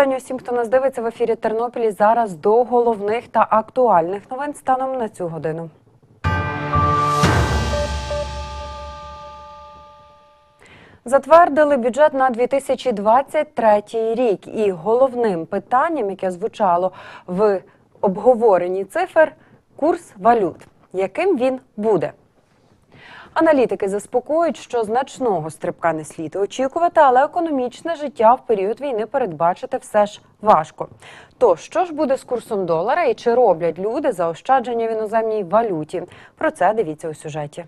Вітання усім, хто нас дивиться в ефірі Тернопілі. Зараз до головних та актуальних новин станом на цю годину. Затвердили бюджет на 2023 рік, і головним питанням, яке звучало в обговоренні цифр, курс валют. Яким він буде? Аналітики заспокоюють, що значного стрибка не слід очікувати, але економічне життя в період війни передбачити все ж важко. То що ж буде з курсом долара і чи роблять люди заощадження в іноземній валюті? Про це дивіться у сюжеті.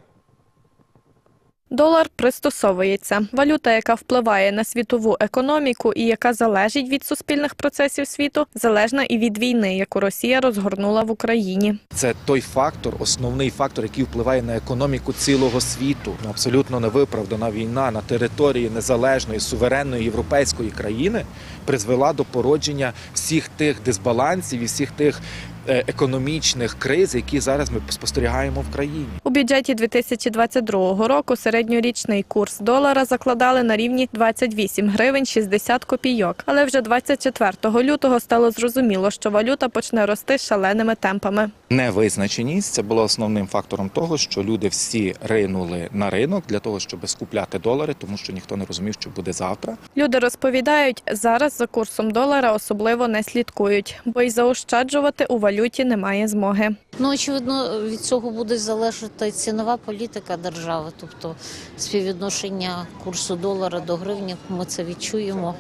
Долар пристосовується. Валюта, яка впливає на світову економіку і яка залежить від суспільних процесів світу, залежна і від війни, яку Росія розгорнула в Україні. Це той фактор, основний фактор, який впливає на економіку цілого світу. Ну, Абсолютно невиправдана війна на території незалежної суверенної європейської країни призвела до породження всіх тих дисбалансів і всіх тих економічних криз, які зараз ми спостерігаємо в країні. У бюджеті 2022 року середньорічний курс долара закладали на рівні 28 гривень 60 копійок. Але вже 24 лютого стало зрозуміло, що валюта почне рости шаленими темпами. Невизначеність це було основним фактором того, що люди всі ринули на ринок для того, щоб скупляти долари, тому що ніхто не розумів, що буде завтра. Люди розповідають, зараз за курсом долара особливо не слідкують, бо й заощаджувати у валюті немає змоги. Ну, очевидно, від цього буде залежати цінова політика держави, тобто співвідношення курсу долара до гривні, ми це відчуємо.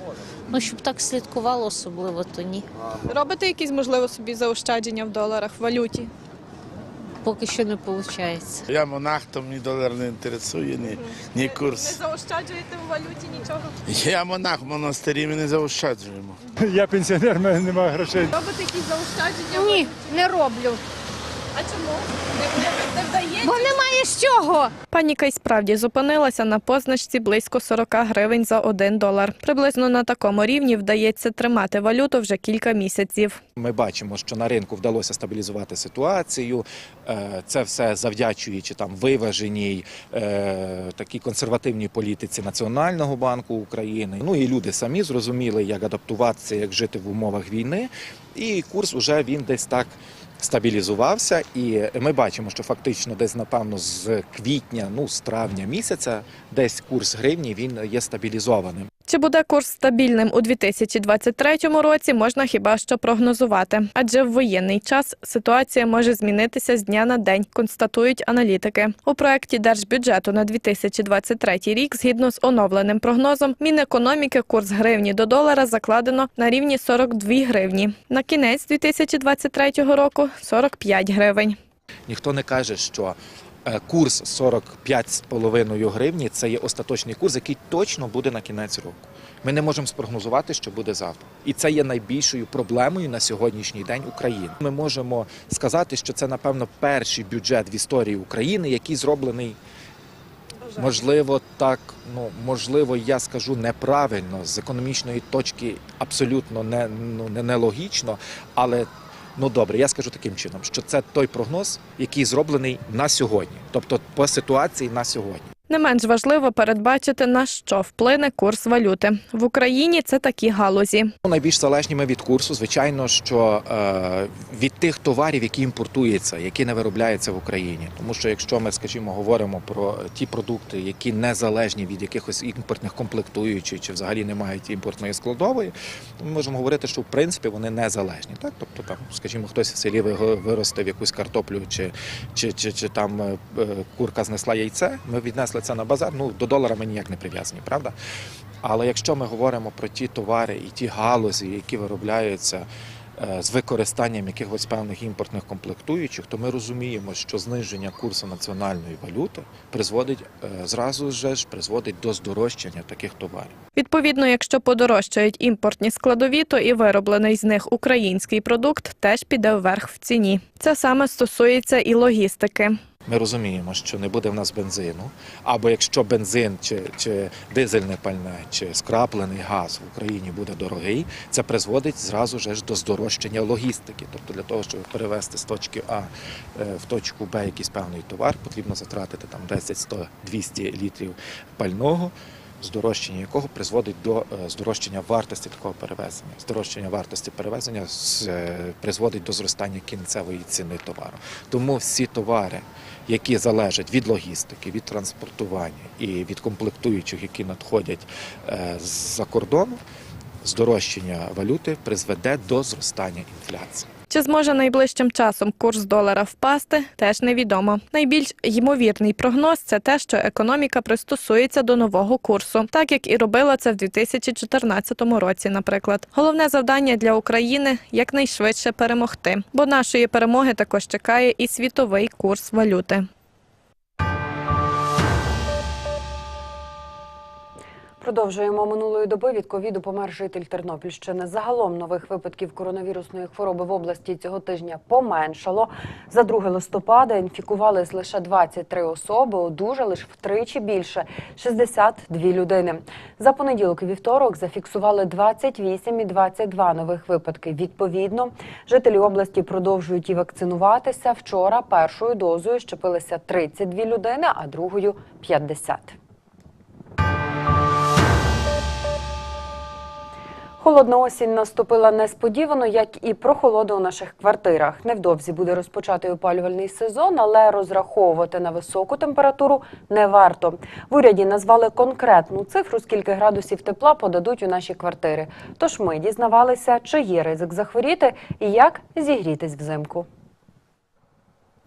Ну, щоб так слідкувало особливо, то ні. Робите якісь можливо собі заощадження в доларах в валюті? Поки що не виходить. Я монах, то мені долар не інтересує, ні, ні курс. Не заощаджуєте в валюті нічого. Я монах в монастирі, ми не заощаджуємо. Я пенсіонер, в мене немає грошей. Робите якісь заощадження? Ні, не роблю, А чому? Не, вдається? бо немає з чого. Паніка й справді зупинилася на позначці близько 40 гривень за 1 долар. Приблизно на такому рівні вдається тримати валюту вже кілька місяців. Ми бачимо, що на ринку вдалося стабілізувати ситуацію. Е, Це все завдячуючи там виваженій е, такій консервативній політиці Національного банку України. Ну і люди самі зрозуміли, як адаптуватися, як жити в умовах війни. І курс уже він десь так. Стабілізувався, і ми бачимо, що фактично десь напевно з квітня, ну з травня місяця, десь курс гривні він є стабілізованим. Чи буде курс стабільним у 2023 році, можна хіба що прогнозувати. Адже в воєнний час ситуація може змінитися з дня на день, констатують аналітики. У проєкті держбюджету на 2023 рік, згідно з оновленим прогнозом, Мінекономіки курс гривні до долара закладено на рівні 42 гривні. На кінець 2023 року 45 гривень. Ніхто не каже, що курс 45,5 гривні це є остаточний курс, який точно буде на кінець року. Ми не можемо спрогнозувати, що буде завтра, і це є найбільшою проблемою на сьогоднішній день України. Ми можемо сказати, що це напевно перший бюджет в історії України, який зроблений. Можливо, так, ну можливо, я скажу неправильно з економічної точки абсолютно не, ну, не, нелогічно, але ну добре, я скажу таким чином, що це той прогноз, який зроблений на сьогодні, тобто по ситуації на сьогодні. Не менш важливо передбачити, на що вплине курс валюти. В Україні це такі галузі. Ну, Найбільш залежні ми від курсу, звичайно, що е, від тих товарів, які імпортуються, які не виробляються в Україні. Тому що якщо ми, скажімо, говоримо про ті продукти, які не залежні від якихось імпортних комплектуючих чи взагалі не мають імпортної складової, то ми можемо говорити, що в принципі вони незалежні. Так, тобто там, скажімо, хтось в селі виростив якусь картоплю, чи, чи, чи, чи там е, е, курка знесла яйце. Ми віднесли це на базар. Ну до долара ми ніяк не прив'язані, правда? Але якщо ми говоримо про ті товари і ті галузі, які виробляються з використанням якихось певних імпортних комплектуючих, то ми розуміємо, що зниження курсу національної валюти призводить е, зразу ж призводить до здорожчання таких товарів. Відповідно, якщо подорожчають імпортні складові, то і вироблений з них український продукт теж піде вверх в ціні. Це саме стосується і логістики. Ми розуміємо, що не буде в нас бензину, або якщо бензин чи, чи дизельне пальне, чи скраплений газ в Україні буде дорогий, це призводить зразу ж до здорожчання логістики. Тобто для того, щоб перевезти з точки А е, в точку Б якийсь певний товар, потрібно затратити там 10, 100, 200 літрів пального. Здорожчання якого призводить до е, здорожчання вартості такого перевезення. Здорожчання вартості перевезення е, призводить до зростання кінцевої ціни товару. Тому всі товари, які залежать від логістики, від транспортування і від комплектуючих, які надходять е, з-за кордону, здорожчання валюти призведе до зростання інфляції. Чи зможе найближчим часом курс долара впасти, теж невідомо. Найбільш ймовірний прогноз це те, що економіка пристосується до нового курсу, так як і робила це в 2014 році. Наприклад, головне завдання для України якнайшвидше перемогти, бо нашої перемоги також чекає і світовий курс валюти. Продовжуємо минулої доби від ковіду помер житель Тернопільщини. Загалом нових випадків коронавірусної хвороби в області цього тижня поменшало. За 2 листопада інфікувались лише 23 особи, одужали ж втричі більше 62 людини. За понеділок і вівторок зафіксували 28 і 22 нових випадки. Відповідно, жителі області продовжують і вакцинуватися. Вчора першою дозою щепилися 32 людини, а другою 50. Холодна осінь наступила несподівано, як і прохолода у наших квартирах. Невдовзі буде розпочати опалювальний сезон, але розраховувати на високу температуру не варто. В уряді назвали конкретну цифру, скільки градусів тепла подадуть у наші квартири. Тож ми дізнавалися, чи є ризик захворіти і як зігрітись взимку.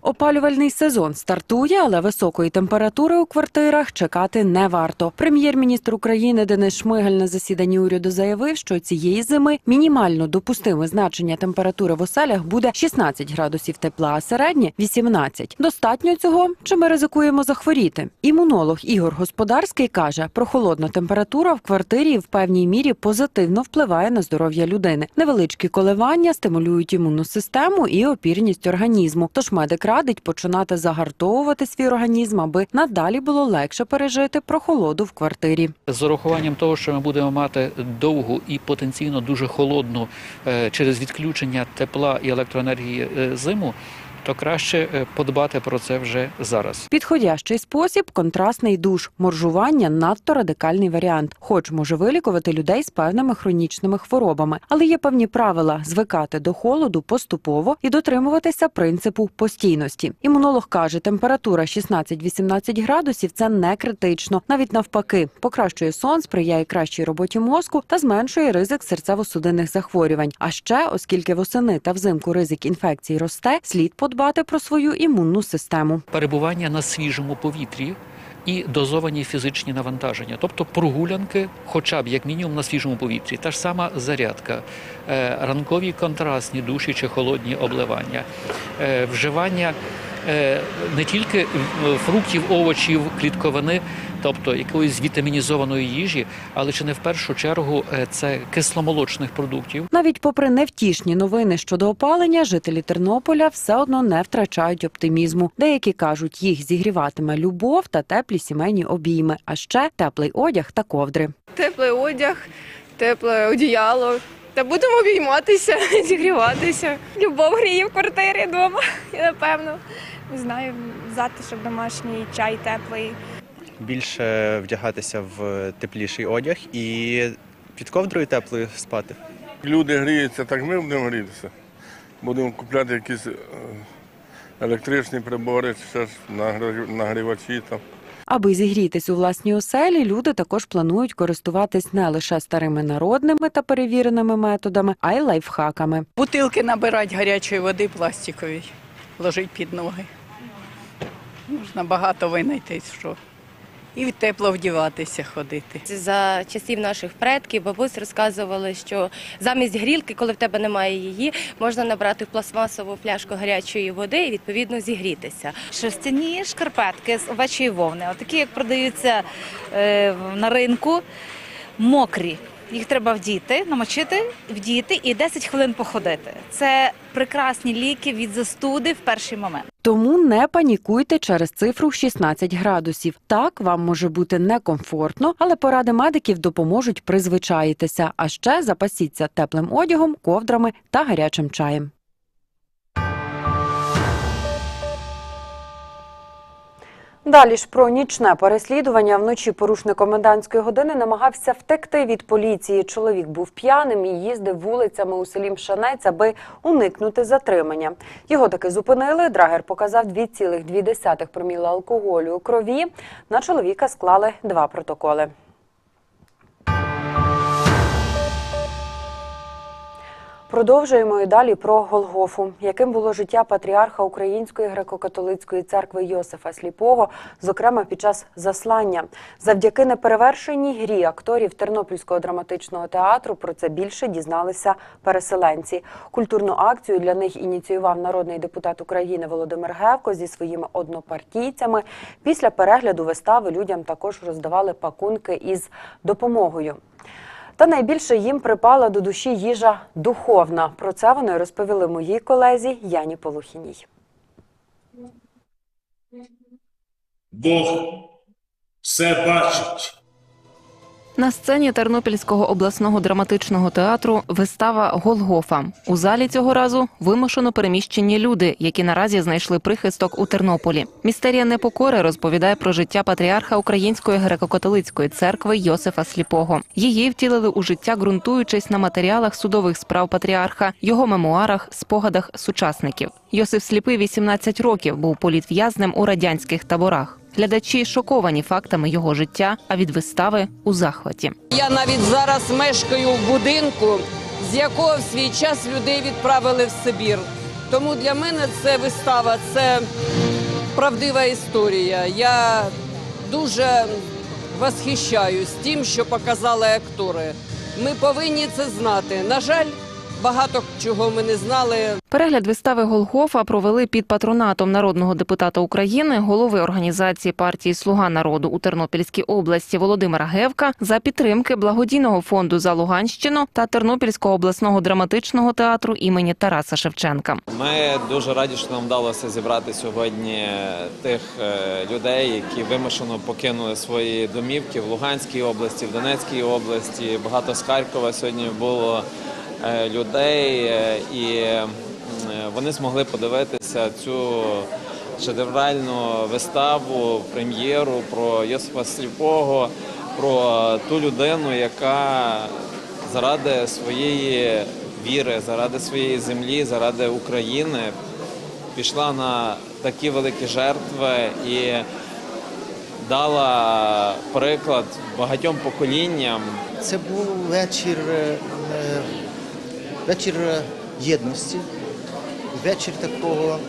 Опалювальний сезон стартує, але високої температури у квартирах чекати не варто. Прем'єр-міністр України Денис Шмигаль на засіданні уряду заявив, що цієї зими мінімально допустиме значення температури в оселях буде 16 градусів тепла, а середнє 18. Достатньо цього, чи ми ризикуємо захворіти? Імунолог Ігор Господарський каже, прохолодна температура в квартирі в певній мірі позитивно впливає на здоров'я людини. Невеличкі коливання стимулюють імунну систему і опірність організму. Тож медик радить починати загартовувати свій організм, аби надалі було легше пережити прохолоду в квартирі. з урахуванням того, що ми будемо мати довгу і потенційно дуже холодну е, через відключення тепла і електроенергії е, зиму, то краще е, подбати про це вже зараз. Підходящий спосіб контрастний душ. Моржування надто радикальний варіант, хоч може вилікувати людей з певними хронічними хворобами, але є певні правила звикати до холоду поступово і дотримуватися принципу постійності. Імунолог каже, температура 16-18 градусів це не критично, навіть навпаки, покращує сон, сприяє кращій роботі мозку та зменшує ризик серцево-судинних захворювань. А ще, оскільки восени та взимку ризик інфекцій росте, слід подбати про свою імунну систему. Перебування на свіжому повітрі. І дозовані фізичні навантаження, тобто прогулянки, хоча б як мінімум на свіжому повітрі, та ж сама зарядка, е, ранкові контрастні душі чи холодні обливання, е, вживання не тільки е, фруктів, овочів, клітковини, тобто якоїсь вітамінізованої їжі, але чи не в першу чергу е, це кисломолочних продуктів. Навіть попри невтішні новини щодо опалення, жителі Тернополя все одно не втрачають оптимізму. Деякі кажуть, їх зігріватиме любов та теплі сімейні обійми, а ще теплий одяг та ковдри. теплий одяг, тепле одіяло. Та будемо обійматися, зігріватися. Любов гріє в квартирі вдома, напевно. Не знаю, затишок домашній, чай теплий. більше вдягатися в тепліший одяг і під ковдрою теплою спати. Люди гріються, так ми будемо грітися. Будемо купляти якісь е, електричні прибори, ще ж нагрів- нагрівачі там. Аби зігрітись у власній оселі, люди також планують користуватись не лише старими народними та перевіреними методами, а й лайфхаками. Бутилки набирати гарячої води пластикової, ложить під ноги. Можна багато винайти, що. І тепло вдіватися, ходити. За часів наших предків бабусь розказували, що замість грілки, коли в тебе немає її, можна набрати в пластмасову пляшку гарячої води і відповідно зігрітися. Шерстяні шкарпетки з овечої вовни, такі, як продаються е, на ринку, мокрі. Їх треба вдіти, намочити, вдіти і 10 хвилин походити. Це прекрасні ліки від застуди в перший момент. Тому не панікуйте через цифру 16 градусів. Так вам може бути некомфортно, але поради медиків допоможуть призвичаїтися. А ще запасіться теплим одягом, ковдрами та гарячим чаєм. Далі ж про нічне переслідування вночі порушник комендантської години намагався втекти від поліції. Чоловік був п'яним і їздив вулицями у селі Мшанець, аби уникнути затримання. Його таки зупинили. Драгер показав 2,2 проміла алкоголю у крові. На чоловіка склали два протоколи. Продовжуємо і далі про Голгофу, яким було життя патріарха Української греко-католицької церкви Йосифа Сліпого, зокрема під час заслання. Завдяки неперевершеній грі акторів Тернопільського драматичного театру про це більше дізналися переселенці. Культурну акцію для них ініціював народний депутат України Володимир Гевко зі своїми однопартійцями. Після перегляду вистави людям також роздавали пакунки із допомогою. Та найбільше їм припала до душі їжа духовна. Про це вони розповіли моїй колезі Яні Полухіній. Бог все бачить. На сцені Тернопільського обласного драматичного театру вистава Голгофа. У залі цього разу вимушено переміщені люди, які наразі знайшли прихисток у Тернополі. Містерія непокори розповідає про життя патріарха Української греко-католицької церкви Йосифа Сліпого. Її втілили у життя, ґрунтуючись на матеріалах судових справ патріарха, його мемуарах, спогадах сучасників. Йосиф Сліпий 18 років був політв'язнем у радянських таборах. Глядачі шоковані фактами його життя, а від вистави у захваті. Я навіть зараз мешкаю в будинку, з якого в свій час людей відправили в Сибір. Тому для мене це вистава, це правдива історія. Я дуже восхищаюсь тим, що показали актори. Ми повинні це знати. На жаль, багато чого ми не знали. Перегляд вистави Голгофа провели під патронатом народного депутата України, голови організації партії Слуга народу у Тернопільській області Володимира Гевка за підтримки благодійного фонду за Луганщину та Тернопільського обласного драматичного театру імені Тараса Шевченка. Ми дуже раді, що нам вдалося зібрати сьогодні тих е, людей, які вимушено покинули свої домівки в Луганській області, в Донецькій області. Багато з Харкова сьогодні було людей, е, і вони змогли подивитися цю шедевральну виставу, прем'єру про Йосифа Сліпого, про ту людину, яка заради своєї віри, заради своєї землі, заради України пішла на такі великі жертви і дала приклад багатьом поколінням. Це був вечір, е, е, вечір е, єдності, вечір такого,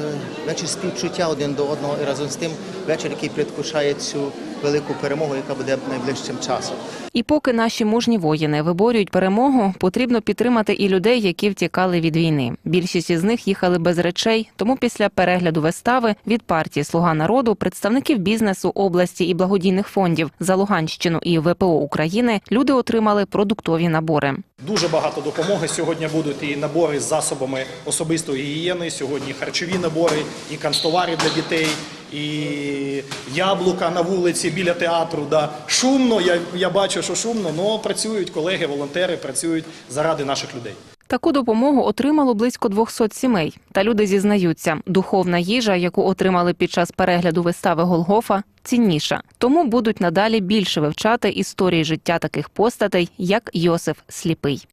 е, вечір співчуття один до одного і разом з тим вечір, який предвкушає цю велику перемогу, яка буде найближчим часом. І поки наші мужні воїни виборюють перемогу, потрібно підтримати і людей, які втікали від війни. Більшість із них їхали без речей. Тому після перегляду вистави від партії Слуга народу, представників бізнесу області і благодійних фондів за Луганщину і ВПО України люди отримали продуктові набори. Дуже багато допомоги. Сьогодні будуть і набори з засобами особистої гігієни, сьогодні харчові набори, і канцтовари для дітей, і яблука на вулиці біля театру. Да. Шумно, я, я бачу, що шумно, але працюють колеги, волонтери, працюють заради наших людей. Таку допомогу отримало близько 200 сімей. Та люди зізнаються, духовна їжа, яку отримали під час перегляду вистави Голгофа, цінніша. Тому будуть надалі більше вивчати історії життя таких постатей, як Йосиф Сліпий.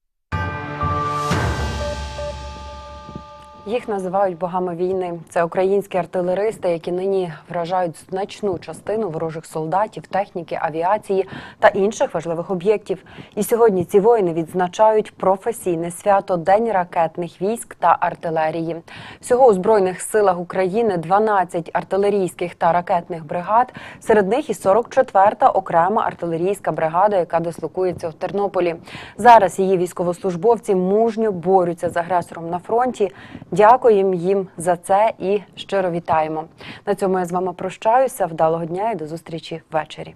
Їх називають богами війни. Це українські артилеристи, які нині вражають значну частину ворожих солдатів, техніки, авіації та інших важливих об'єктів. І сьогодні ці воїни відзначають професійне свято День ракетних військ та артилерії. Всього у збройних силах України 12 артилерійських та ракетних бригад. Серед них і 44-та окрема артилерійська бригада, яка дислокується в Тернополі. Зараз її військовослужбовці мужньо борються з агресором на фронті. Дякуємо їм за це і щиро вітаємо. На цьому я з вами прощаюся. Вдалого дня і до зустрічі ввечері.